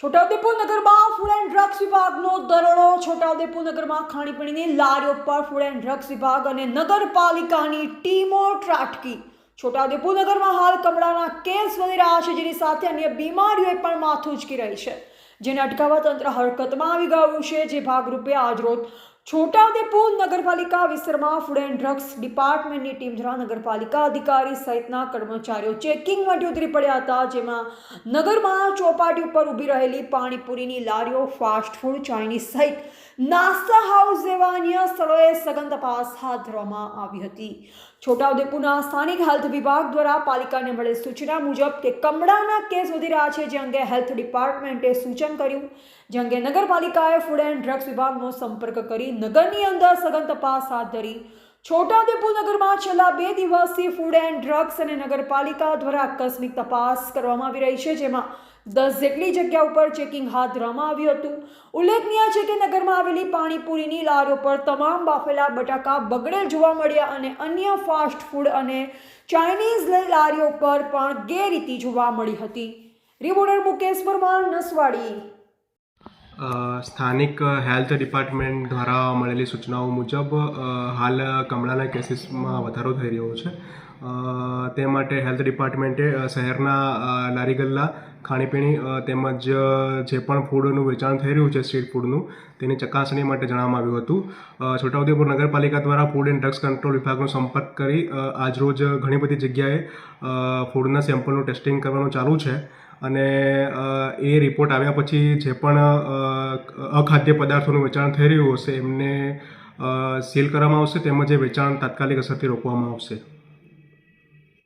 છોટાઉદેપુર નગરમાં food and drugs વિભાગનો દરોડો છોટાઉદેપુર નગરમાં ખાણીપીણીની લારીઓ પર ફૂડ એન્ડ ડ્રગ્સ વિભાગ અને નગરપાલિકાની ટીમો ત્રાટકી. છોટાઉદેપુર નગરમાં હાલ કમળાના કેસ વધી રહ્યા છે, જેની સાથે અન્ય બીમારીઓએ પણ માથું ઉચકી રહી છે. જેને અટકાવવા તંત્ર હરકતમાં આવી ગયું છે, જે ભાગરૂપે આજરોજ છોટાઉદેપુર નગરપાલિકા વિસ્તારમાં ફૂડ એન્ડ ડ્રગ્સ ડિપાર્ટમેન્ટની ટીમ દ્વારા નગરપાલિકા અધિકારી સહિતના કર્મચારીઓ ચેકિંગ માટે ઉતરી પડ્યા હતા, જેમાં નગરમાં ચોપાટી ઉપર ઊભી રહેલી પાણીપુરીની લારીઓ ફાસ્ટ ફૂડ ચાઇનીઝ સહિત નાસ્તા હાઉસ જેવા અન્ય સ્થળોએ સઘન તપાસ હાથ ધરવામાં આવી હતી. છોટાઉદેપુરના સ્થાનિક હેલ્થ વિભાગ દ્વારા પાલિકાને મળેલ સૂચના મુજબ કે કમળાના કેસ વધી રહ્યા છે, જે અંગે હેલ્થ ડિપાર્ટમેન્ટે સૂચન કર્યું. જે અંગે નગરપાલિકાએ ફૂડ એન્ડ ડ્રગ્સ વિભાગનો સંપર્ક કરી નગરની અંદર સઘન તપાસ હાથ ધરી. છોટાઉદેપુર નગરમાં છેલ્લા બે દિવસથી ફૂડ એન્ડ ડ્રગ્સ અને નગરપાલિકા દ્વારા આકસ્મિક તપાસ કરવામાં આવી રહી છે, જેમાં દસ જેટલી જગ્યા ઉપર ચેકિંગ હાથ ધરવામાં આવ્યું હતું. ઉલ્લેખનીય છે કે નગરમાં આવેલી પાણીપુરીની લારીઓ પર તમામ બાફેલા બટાકા બગડેલ જોવા મળ્યા અને અન્ય ફાસ્ટ ફૂડ અને ચાઇનીઝ લારીઓ પર પણ ગેરરીતિ જોવા મળી હતી. રિપોર્ટર મુકેશ પરમાર, નસવાડી. સ્થાનિક હેલ્થ ડિપાર્ટમેન્ટ દ્વારા મળેલી સૂચનાઓ મુજબ હાલ કમળાના કેસીસમાં વધારો થઈ રહ્યો છે. તે માટે હેલ્થ ડિપાર્ટમેન્ટે શહેરના અ, લારી ગલ્લા ખાણીપીણી તેમજ જે પણ ફૂડનું વેચાણ થઈ રહ્યું છે સ્ટ્રીટ ફૂડનું તેની ચકાસણી માટે જણાવવામાં આવ્યું હતું. છોટાઉદેપુર નગરપાલિકા દ્વારા ફૂડ એન્ડ ડ્રગ્સ કંટ્રોલ વિભાગનો સંપર્ક કરી આજરોજ ઘણી બધી જગ્યાએ ફૂડના સેમ્પલનું ટેસ્ટિંગ કરવાનું ચાલુ છે અને એ રિપોર્ટ આવ્યા પછી જે પણ અખાદ્ય પદાર્થોનું વેચાણ થઈ રહ્યું હશે, એમને સીલ કરવામાં આવશે તેમજ એ વેચાણ તાત્કાલિક અસરથી રોકવામાં આવશે.